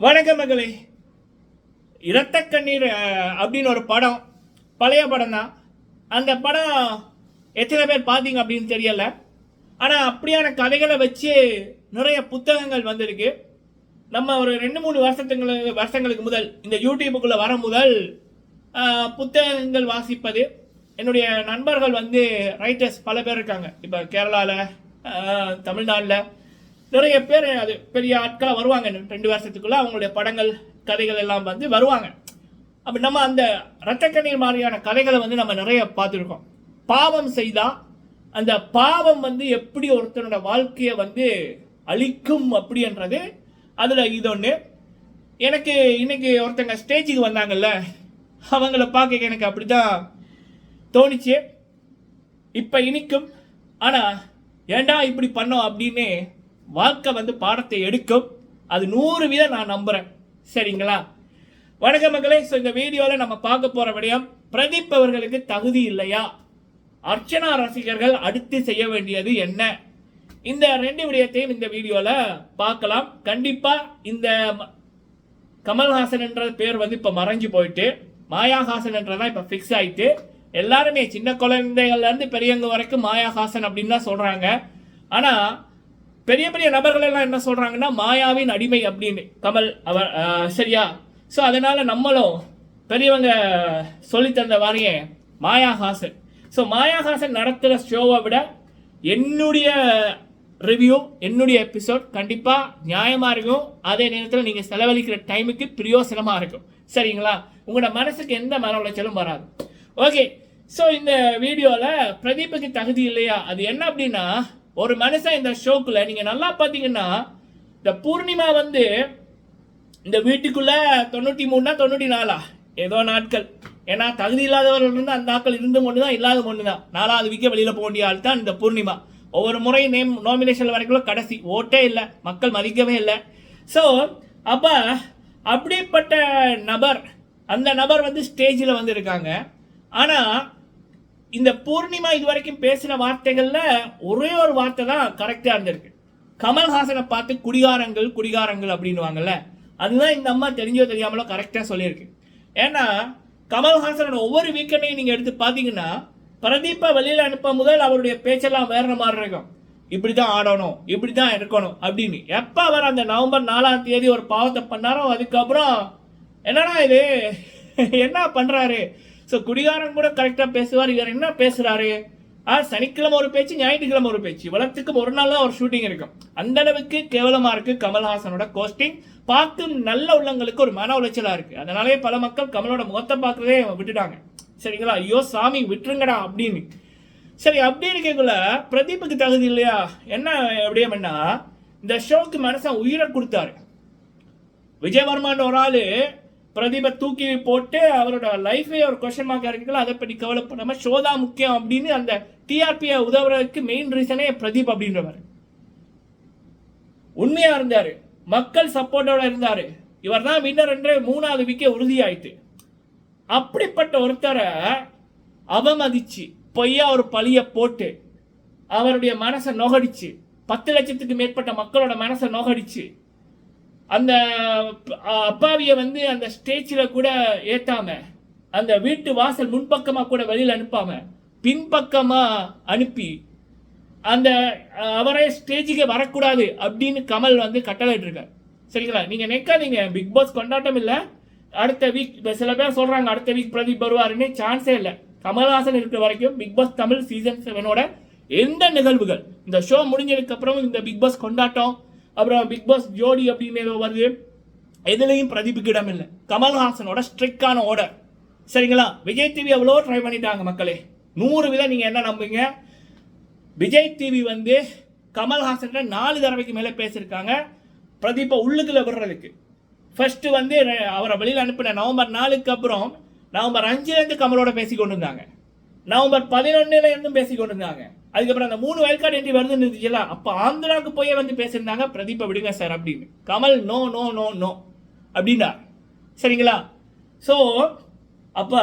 வணக்கம் மகளே. இரத்த கண்ணீர் அப்படின்னு ஒரு படம் பழைய படம் தான். அந்த படம் எத்தனை பேர் பார்த்தீங்க அப்படின்னு தெரியல. ஆனால் அப்படியான கதைகளை வச்சு நிறைய புத்தகங்கள் வந்திருக்கு. நம்ம ஒரு ரெண்டு மூணு வருஷத்துங்களுக்கு வருஷங்களுக்கு முதல் இந்த யூடியூபுக்குள்ளே வர முதல் புத்தகங்கள் வாசிப்பது. என்னுடைய நண்பர்கள் வந்து ரைட்டர்ஸ் பல பேர் இருக்காங்க. இப்போ கேரளாவில் தமிழ்நாட்டில் நிறைய பேர் அது பெரிய ஆட்களாக வருவாங்க. ரெண்டு வருஷத்துக்குள்ளே அவங்களுடைய படங்கள் கதைகள் எல்லாம் வந்து வருவாங்க. அப்போ நம்ம அந்த ரத்தக்கண்ணீர் மாதிரியான கதைகளை வந்து நம்ம நிறைய பார்த்துருக்கோம். பாவம் செய்தால் அந்த பாவம் வந்து எப்படி ஒருத்தனோட வாழ்க்கையை வந்து அழிக்கும் அப்படின்றது அதில் இது ஒன்று எனக்கு இன்னைக்கு ஒருத்தங்க ஸ்டேஜுக்கு வந்தாங்கல்ல அவங்கள பார்க்க எனக்கு அப்படிதான் தோணுச்சு. இப்போ இனிக்கும். ஆனால் ஏண்டா இப்படி பண்ணோம் அப்படின்னு வாழ்க்கை வந்து பாடத்தை எடுக்கும். அது நூறு வீதம் நான் நம்புகிறேன் சரிங்களா? வணக்க மக்களே ஸோ இந்த வீடியோவில் நம்ம பார்க்க போகிற விடயம் பிரதீப் அவர்களுக்கு தகுதி இல்லையா? அர்ச்சனா ரசிகர்கள் அடுத்து செய்ய வேண்டியது என்ன? இந்த ரெண்டு விடயத்தையும் இந்த வீடியோவில் பார்க்கலாம். கண்டிப்பாக இந்த ம- கமல்ஹாசன் என்ற பேர் வந்து இப்போ மறைஞ்சு போயிட்டு மாயாஹாசன் என்றதான் இப்போ ஃபிக்ஸ் ஆயிட்டு எல்லாருமே சின்ன குழந்தைகள்லேருந்து பெரியவங்க வரைக்கும் மாயாஹாசன் அப்படின்னு தான் சொல்கிறாங்க ஆனால் பெரிய பெரிய நபர்கள் எல்லாம் என்ன சொல்றாங்கன்னா மாயாவின் அடிமை அப்படின்னு கமல் அவர் சரியா? ஸோ அதனால நம்மளும் பெரியவங்க சொல்லி தந்த வாரியே மாயாஹாசன். ஸோ மாயாஹாசன் நடத்துகிற ஷோவை விட என்னுடைய ரிவ்யூ என்னுடைய எபிசோட் கண்டிப்பாக நியாயமாக இருக்கும். அதே நேரத்தில் நீங்கள் செலவழிக்கிற டைமுக்கு பிரயோசனமாக இருக்கும். சரிங்களா? உங்களோட மனசுக்கு எந்த மன உளைச்சலும் வராது. ஓகே ஸோ இந்த வீடியோவில் பிரதீப்புக்கு தகுதி இல்லையா? அது என்ன அப்படின்னா ஒரு மனுஷன் இந்த ஷோக்கில் நீங்கள் நல்லா பார்த்தீங்கன்னா இந்த பூர்ணிமா வந்து இந்த வீட்டுக்குள்ள தொண்ணூற்றி மூணுனா தொண்ணூற்றி நாலா ஏதோ நாட்கள். ஏன்னா தகுதி இல்லாதவர்கள் இருந்து அந்த ஆட்கள் இருந்தும் ஒன்று தான் இல்லாத ஒன்று தான் நாலாவது விக்க வெளியில் போக வேண்டிய ஆள் தான் இந்த பூர்ணிமா. ஒவ்வொரு முறையும் நேம் நாமினேஷன் வரைக்கும் கடைசி. ஓட்டே இல்லை. மக்கள் மதிக்கவே இல்லை. ஸோ அப்போ அப்படிப்பட்ட நபர் அந்த நபர் வந்து ஸ்டேஜில் வந்து இருக்காங்க ஆனால் இந்த பூர்ணிமா இது வரைக்கும் பேசின வார்த்தைகள்ல ஒரே ஒரு வார்த்தை தான் கரெக்டா இருந்திருக்கு. கமல்ஹாசனை பார்த்து குடிகாரங்கள் குடிகாரங்கள் அப்படின்வாங்கல்ல அதுதான் இந்த அம்மா தெரிஞ்சோ தெரியாமலோ கரெக்டாக சொல்லியிருக்கு. ஏன்னா கமல்ஹாசனோட ஒவ்வொரு வீக்கெண்டையும் நீங்கள் எடுத்து பார்த்தீங்கன்னா பிரதீப்பை வெளியில் அனுப்ப முதல் அவருடைய பேச்செல்லாம் வேற மாதிரி இருக்கும். இப்படி தான் ஆடணும் இப்படி தான் இருக்கணும் அப்படின்னு. எப்போ அவர் அந்த நவம்பர் நாலாம் தேதி ஒரு பாவத்தை பண்ணாரோ அதுக்கப்புறம் என்னடா இது? என்ன பண்ணுறாரு ஸோ குடிகாரன் கூட கரெக்டாக பேசுவார். இவர் என்ன பேசுகிறாரு ஆ சனிக்கிழமை ஒரு பேச்சு ஞாயிற்றுக்கிழமை ஒரு பேச்சு. வளர்த்துக்கு ஒரு நாள் தான் ஒரு ஷூட்டிங் இருக்கும். அந்த அளவுக்கு கேவலமாக இருக்கு கமல்ஹாசனோட கோஸ்டிங் பார்க்கும் நல்ல உள்ளங்களுக்கு ஒரு மன உளைச்சலாக இருக்கு. அதனாலே பல மக்கள் கமலோட முகத்தை பார்க்கறதே விட்டுட்டாங்க. சரிங்களா? ஐயோ சாமி விட்டுருங்கடா அப்படின்னு. சரி அப்படி இருக்கக்குள்ள பிரதீப்புக்கு தகுதி இல்லையா? என்ன எப்படியம்னா இந்த ஷோக்கு மனசன் உயிரை கொடுத்தாரு. விஜயவர்மான் ஒரு ஆள் பிரதீபை தூக்கி போட்டு அவரோட லைஃபே ஒரு கொஷன் மார்க் இருக்குல்ல அதை பற்றி கவலைப்படாமல் ஷோ தான் முக்கியம் அப்படின்னு அந்த டிஆர்பியை உதவுறதுக்கு மெயின் ரீசனே பிரதீப் அப்படின்றவர். உண்மையாக இருந்தார். மக்கள் சப்போர்ட்டோட இருந்தார். இவர் தான் வின்னர் என்று மூணாவது விக்கே உறுதியாயிட்டு. அப்படிப்பட்ட ஒருத்தரை அவமதிச்சு பொய்யா ஒரு பழிய போட்டு அவருடைய மனசை நோகடிச்சு பத்து லட்சத்துக்கு மேற்பட்ட மக்களோட மனசை நோகடிச்சு அந்த அப்பாவியை வந்து அந்த ஸ்டேஜில் கூட ஏற்றாமல் அந்த வீட்டு வாசல் முன்பக்கமாக கூட வெளியில் அனுப்பாம பின்பக்கமாக அனுப்பி அந்த அவரே ஸ்டேஜுக்கு வரக்கூடாது அப்படின்னு கமல் வந்து கட்டளை இருக்கார் சரிங்களா? நினைக்கா நினைக்காதீங்க. பிக் பாஸ் கொண்டாட்டம் இல்லை. அடுத்த வீக் சில பேர் சொல்கிறாங்க அடுத்த வீக் பிரதீப் வருவாருன்னு சான்ஸே இல்லை. கமல்ஹாசன் இருக்கிற வரைக்கும் பிக் பாஸ் தமிழ் சீசன் செவனோட எந்த நிகழ்வுகள் இந்த ஷோ முடிஞ்சதுக்கப்புறம் இந்த பிக் பாஸ் கொண்டாட்டம் அப்புறம் பிக் பாஸ் ஜோடி அப்படின்னு ஏதோ வருது. எதுலேயும் பிரதீப்புக்கு இடம் இல்லை. கமல்ஹாசனோட ஸ்ட்ரிக்டான ஆர்டர் சரிங்களா? விஜய் டிவி எவ்வளோ ட்ரை பண்ணிட்டாங்க மக்களே. நூறு விதம் நீங்கள் என்ன நம்புங்க விஜய் டிவி வந்து கமல்ஹாசன் நாலு தடவைக்கு மேலே பேசியிருக்காங்க. பிரதீப்பை உள்ளுக்குள்ள விடுறதுக்கு. ஃபர்ஸ்ட் வந்து அவரை வெளியில் அனுப்பின நவம்பர் நாலுக்கு அப்புறம் நவம்பர் அஞ்சுலேருந்து கமலோட பேசி கொண்டு இருந்தாங்க நவம்பர் பதினொன்னுல இருந்தும் பேசி கொண்டிருந்தாங்க. அதுக்கப்புறம் அந்த மூணு வயல்கார்டு என்ட்ரி வருதுன்னு இருந்துச்சுல அப்போ ஆந்திராவுக்கு போய் வந்து பேசியிருந்தாங்க பிரதீப்பை விடுங்க சார் அப்படின்னு. Kamal no no no no அப்படின்னா சரிங்களா? ஸோ அப்ப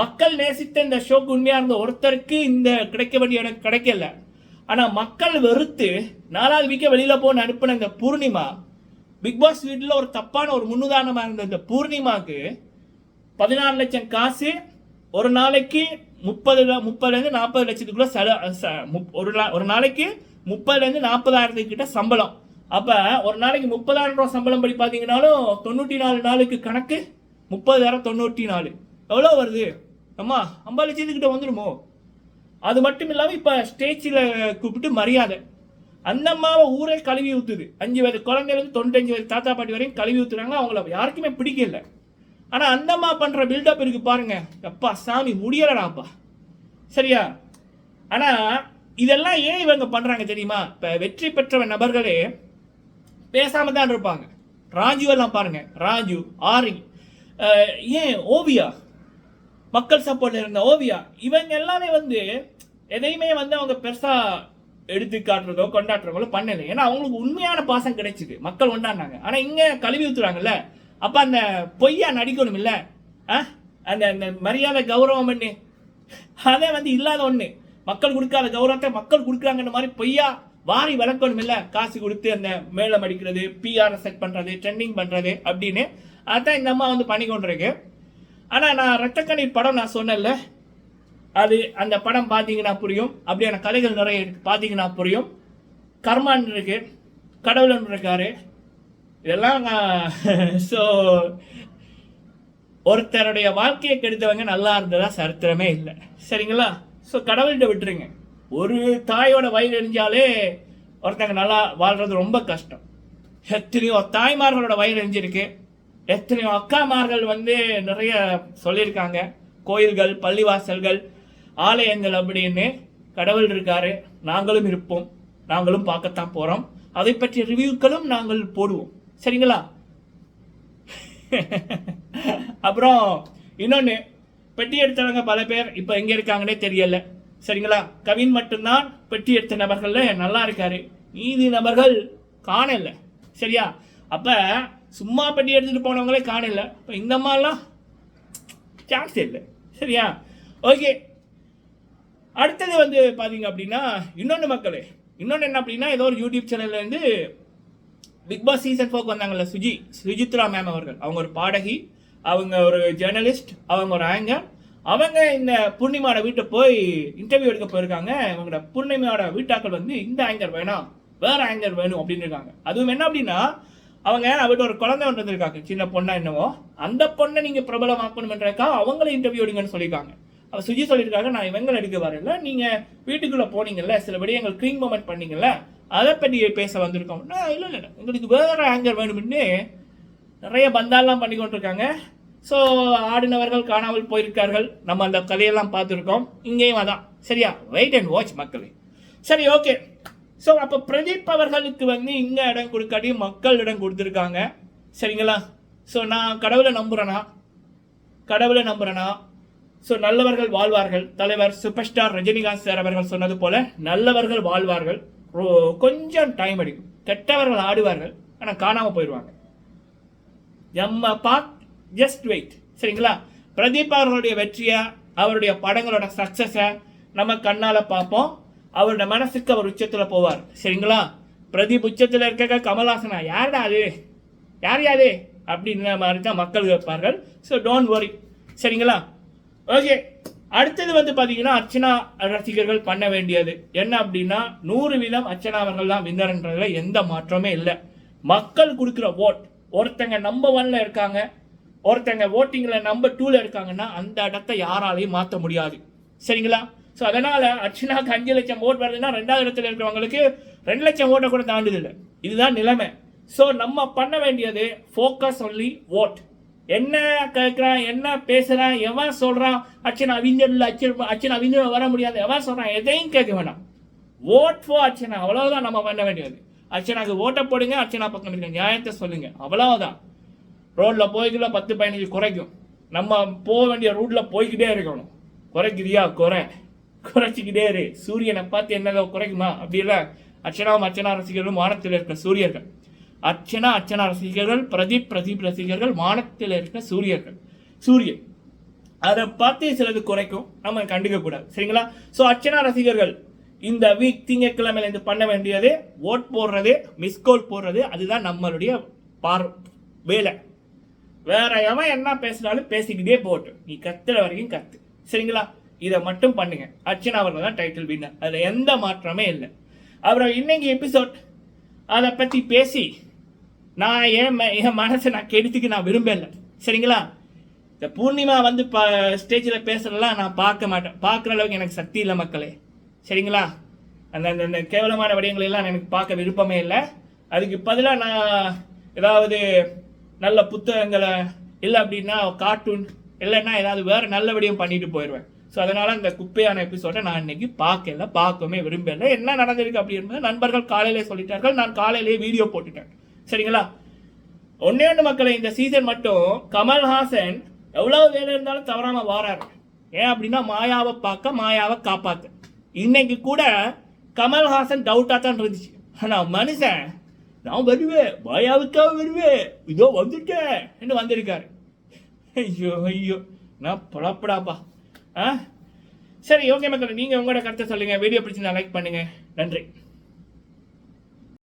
மக்கள் நேசித்த இந்த ஷோக்கு உண்மையாக இருந்த ஒருத்தருக்கு இந்த கிடைக்க வேண்டிய எனக்கு கிடைக்கல. ஆனால் மக்கள் வெறுத்து நாலாவது வீக்க வெளியில் போன அனுப்பின இந்த பூர்ணிமா பிக் பாஸ் வீட்டில் ஒரு தப்பான ஒரு முன்னுதாரணமாக இருந்த இந்த பூர்ணிமாவுக்கு பதினாறு லட்சம் காசு ஒரு நாளைக்கு முப்பது முப்பதுலேருந்து நாற்பது லட்சத்துக்குள்ளே செல ச- ஒரு நா- ஒரு நாளைக்கு முப்பதுலேருந்து நாற்பதாயிரத்துக்கிட்ட சம்பளம். அப்போ ஒரு நாளைக்கு முப்பதாயிரம் ரூபா சம்பளம் படி பார்த்தீங்கன்னாலும் தொண்ணூற்றி நாலு நாளுக்கு கணக்கு முப்பதாயிரம் தொண்ணூற்றி நாலு எவ்வளோ வருது? அம்மா ஐம்பது லட்சத்துக்கிட்ட வந்துடுமோ? அது மட்டும் இல்லாமல் இப்போ ஸ்டேஜில் கூப்பிட்டு மரியாதை. அந்த அம்மாவை ஊரே கழுவி ஊற்றுது அஞ்சு வயது குழந்தைலேருந்து தொண்ணூத்தஞ்சு வயது தாத்தா பாட்டி வரையும் கழுவி ஊற்றுறாங்க அவங்கள யாருக்குமே பிடிக்கல. ஆனால் அந்தம்மா பண்ணுற பில்டப் இருக்கு பாருங்க. அப்பா சாமி முடியலடாப்பா. சரியா? ஆனால் இதெல்லாம் ஏன் இவங்க பண்ணுறாங்க தெரியுமா? இப்போ வெற்றி பெற்ற நபர்களே பேசாம தான் இருப்பாங்க. ராஜு எல்லாம் பாருங்க. ராஜு ஆரி ஏன் ஓவியா? மக்கள் சப்போர்ட்ல இருந்த ஓவியா? இவங்க எல்லாமே வந்து எதையுமே வந்து அவங்க பெருசா எடுத்து காட்டுறதோ கொண்டாடுறதோ பண்ணல. ஏன்னா அவங்களுக்கு உண்மையான பாசம் கிடைச்சிது. மக்கள் கொண்டாடினாங்க ஆனா இங்க கழுவி ஊத்துறாங்கல்ல? அப்போ அந்த பொய்யா நடிக்கணும் இல்லை அந்த அந்த மரியாதை கௌரவம் பண்ணு அதே வந்து இல்லாத ஒன்று மக்கள் கொடுக்காத கௌரவத்தை மக்கள் கொடுக்குறாங்கன்ற மாதிரி பொய்யா வாரி வளர்க்கணும் இல்லை காசு கொடுத்து அந்த மேளம் அடிக்கிறது பிஆர் செட் பண்ணுறது ட்ரெண்டிங் பண்ணுறது அப்படின்னு. அதான் இந்த அம்மா வந்து பண்ணி கொண்டிருக்கு. ஆனால் நான் ரத்தக்கண்ணீர் படம் நான் சொன்னேன்ல. அது அந்த படம் பார்த்தீங்கன்னா புரியும். அப்படியான கதைகள் நிறைய இருக்குது பார்த்தீங்கன்னா புரியும். கர்மான் இருக்கு. கடவுளன் இருக்காரு. இதெல்லாம் ஸோ ஒருத்தருடைய வாழ்க்கையை கெடுத்தவங்க நல்லா இருந்ததா சரித்திரமே இல்லை. சரிங்களா? ஸோ கடவுள்கிட்ட விட்டுருங்க. ஒரு தாயோட வயிறு எரிஞ்சாலே ஒருத்தங்க நல்லா வாழ்றது ரொம்ப கஷ்டம். எத்தனையோ தாய்மார்களோட வயிறு எரிஞ்சிருக்கு. எத்தனையோ அக்காமார்கள் வந்து நிறைய சொல்லியிருக்காங்க. கோயில்கள் பள்ளிவாசல்கள் ஆலயங்கள் அப்படின்னு கடவுள் இருக்காரு. நாங்களும் இருப்போம். நாங்களும் பார்க்கத்தான் போகிறோம் அதை பற்றிய ரிவ்யூக்களும் நாங்கள் போடுவோம். சரிங்களா? அப்புறம் இன்னொன்று பெட்டி எடுத்தவங்க பல பேர் இப்போ எங்கே இருக்காங்கன்னே தெரியல. சரிங்களா? கவின் மட்டும்தான் பெட்டி எடுத்த நபர்களில் நல்லா இருக்காரு. மீதி நபர்கள் காணல. சரியா? அப்போ சும்மா பெட்டி எடுத்துகிட்டு போனவங்களே காணல. இப்போ இந்த மாதிரிலாம் சான்ஸ் இல்லை. சரியா? ஓகே அடுத்தது வந்து பார்த்தீங்க அப்படின்னா இன்னொன்று மக்களே இன்னொன்று என்ன அப்படின்னா ஏதோ ஒரு யூடியூப் சேனல்லேருந்து பிக் பாஸ் சீசன் ஃபோக்கு வந்தாங்கல்ல சுஜி சுஜித்ரா மேம் அவர்கள். அவங்க ஒரு பாடகி அவங்க ஒரு ஜேர்னலிஸ்ட் அவங்க ஒரு ஆங்கர் அவங்க இந்த பூர்ணிமாவோட வீட்டை போய் இன்டர்வியூ எடுக்க போயிருக்காங்க. இவங்களோட பூர்ணிமாவோட வீட்டாக்கள் வந்து இந்த ஆங்கர் வேணாம் வேற ஆங்கர் வேணும் அப்படின்னு இருக்காங்க. அதுவும் என்ன அப்படின்னா அவங்க அவர்கிட்ட ஒரு குழந்தை ஒன்று இருந்திருக்காங்க சின்ன பொண்ணா என்னவோ. அந்த பொண்ணை நீங்கள் பிரபலமாக்கணும்ன்றக்கா அவங்கள இன்டர்வியூ எடுங்கன்னு சொல்லியிருக்காங்க. அவள் சுஜி சொல்லியிருக்காங்க நான் இவங்களை எடுக்க வரல. நீங்கள் வீட்டுக்குள்ளே போனீங்கல்ல சில விடயங்கள் க்ளீன் மூமெண்ட் பண்ணீங்கல்ல அதை பற்றி பேச வந்திருக்கோம். நான் இல்லை இல்லை உங்களுக்கு வேறு ஆங்கர் வேணும்னு நிறைய பந்தாலாம் பண்ணி கொண்டிருக்காங்க. ஸோ ஆடினவர்கள் காணாமல் போயிருக்கார்கள். நம்ம அந்த கதையெல்லாம் பார்த்துருக்கோம். இங்கேயும் அதான். சரியா? வெயிட் அண்ட் வாட்ச் மக்களே. சரி ஓகே ஸோ அப்போ பிரதீப் அவர்களுக்கு வந்து இங்கே இடம் கொடுக்காட்டி மக்கள் இடம் கொடுத்துருக்காங்க. சரிங்களா? ஸோ நான் கடவுளை நம்புகிறேனா கடவுளை நம்புகிறேனா ஸோ நல்லவர்கள் வாழ்வார்கள். தலைவர் சூப்பர் ஸ்டார் ரஜினிகாந்த் சார் அவர்கள் சொன்னது போல நல்லவர்கள் வாழ்வார்கள். கொஞ்சம் டைம் எடுக்கும். கெட்டவர்கள் ஆடுவார்கள் ஆனால் காணாமல் போயிடுவாங்க. நம்ம பாத் ஜஸ்ட் வெயிட் சரிங்களா? பிரதீப் அவர்களுடைய வெற்றியை? அவருடைய படங்களோட சக்ஸஸை நம்ம கண்ணால் பார்ப்போம். அவருடைய மனசுக்கு அவர் உச்சத்தில் போவார். சரிங்களா? பிரதீப் உச்சத்தில் இருக்க கமல்ஹாசனா யாருடா அது? யார் யாரு அப்படின்ற மாதிரி தான் மக்கள் கேட்பார்கள். ஸோ டோன்ட் வரி சரிங்களா? ஓகே அடுத்தது வந்து பார்த்தீங்கன்னா அர்ச்சனா ரசிகர்கள் பண்ண வேண்டியது. என்ன அப்படின்னா நூறு வீதம் அர்ச்சனா அவர்கள் தான் வின்னர்ன்றதுல எந்த மாற்றமே இல்லை. மக்கள் கொடுக்குற ஓட் ஒருத்தங்க நம்பர் ஒன்ல இருக்காங்க ஒருத்தங்க ஓட்டிங்கில் நம்பர் டூவில் இருக்காங்கன்னா அந்த இடத்த யாராலையும் மாற்ற முடியாது. சரிங்களா? ஸோ அதனால் அர்ச்சனாக்கு அஞ்சு லட்சம் ஓட் வருதுன்னா ரெண்டாவது இடத்துல இருக்கிறவங்களுக்கு ரெண்டு லட்சம் ஓட்டை கூட தாண்டுதில்லை இதுதான் நிலைமை. ஸோ நம்ம பண்ண வேண்டியது ஃபோக்கஸ் ஒன்லி ஓட் என்ன கேட்குறான் என்ன பேசுகிறான் எவன் சொல்கிறான் அர்ச்சனா அவிஞ்சல் அச்சன் அர்ச்சனா அவிஞ்சல் வர முடியாது. எவன் சொல்கிறான் எதையும் கேட்க வேண்டாம் ஓட் ஃபோ அர்ச்சனா. அவ்வளோதான் நம்ம பண்ண வேண்டியது. அர்ச்சனாக்கு ஓட்டை போடுங்க அர்ச்சனா பக்கம் இருக்க நியாயத்தை சொல்லுங்க. அவ்வளோதான் ரோட்டில் போய்க்குள்ள பத்து பதினஞ்சு குறைக்கும். நம்ம போக வேண்டிய ரூட்டில் போய்கிட்டே இருக்கணும். குறைக்கிறியா குறை. குறைச்சிக்கிட்டே இரு. சூரியனை பார்த்து என்னதோ குறைக்குமா? அப்படி இல்லை அர்ச்சனாவும் அர்ச்சனா ரசிகர்களும் வானத்தில் இருக்கிற சூரியர்கள். அர்ச்சனா அர்ச்சனா ரசிகர்கள் பிரதீப் பிரதீப் ரசிகர்கள் வானத்தில் இருக்க சூரியர்கள். சூரியன். அதை பார்த்து சிலது குறைக்கும். நம்ம கண்டுக்கக்கூடாது சரிங்களா? ஸோ அர்ச்சனா ரசிகர்கள் இந்த வீக் திங்கட்கிழமையில இருந்து பண்ண வேண்டியது ஓட் போடுறது மிஸ்கோல் போடுறது அதுதான் நம்மளுடைய பார் வேலை. வேற எவன் என்ன பேசினாலும் பேசிக்கிட்டே போட்டும் நீ கத்துற வரைக்கும் கத்து. சரிங்களா? இதை மட்டும் பண்ணுங்க. அர்ச்சனா அவர்கள் தான் டைட்டில் வின்னர் அதில் எந்த மாற்றமே இல்லை. அப்புறம் இன்னைக்கு எபிசோட் அதை பற்றி பேசி நான் என் ம- என் மனசை நான் கெடுத்துக்க நான் விரும்பலை. சரிங்களா? இந்த பூர்ணிமா வந்து ப ஸ்டேஜில் பேசுகிறதெல்லாம் நான் பார்க்க மாட்டேன். பார்க்குற அளவுக்கு எனக்கு சக்தி இல்லை மக்களே. சரிங்களா? அந்த அந்த அந்த கேவலமான விடயங்களை எல்லாம் எனக்கு பார்க்க விருப்பமே இல்லை. அதுக்கு பதிலாக நான் ஏதாவது நல்ல புத்தகங்களை இல்லை அப்படின்னா கார்ட்டூன் இல்லைன்னா ஏதாவது வேறு நல்ல விடயம் பண்ணிட்டு போயிடுவேன் ஸோ அதனால் அந்த குப்பையான எபிசோடை நான் இன்னைக்கு பார்க்கல பார்க்கவே விரும்பலை. என்ன நடந்திருக்கு அப்படி என்பது நண்பர்கள் காலையிலே சொல்லிட்டார்கள். நான் காலையிலேயே வீடியோ போட்டுட்டேன். சரிங்களா? ஒன்னே ஒன்று மக்களை இந்த சீசன் மட்டும் கமல்ஹாசன் எவ்வளவு வேலை இருந்தாலும் தவறாம வாராரு. ஏன் அப்படின்னா மாயாவை பார்க்க மாயாவை காப்பாத்து. இன்னைக்கு கூட கமல்ஹாசன் டவுட்டாக தான் இருந்துச்சு. ஆனால் மனுஷன் நான் வருவேன் மாயாவுக்காக வருவேன் இதோ வந்துட்டேன் என்று வந்திருக்காரு. ஐயோ ஐயோ நான் பழப்படாப்பா ஆ? சரி ஓகே மக்கள் நீங்கள் உங்களோட கருத்தை சொல்லுங்கள் வீடியோ பிடிச்சிருந்தா லைக் பண்ணுங்கள் நன்றி.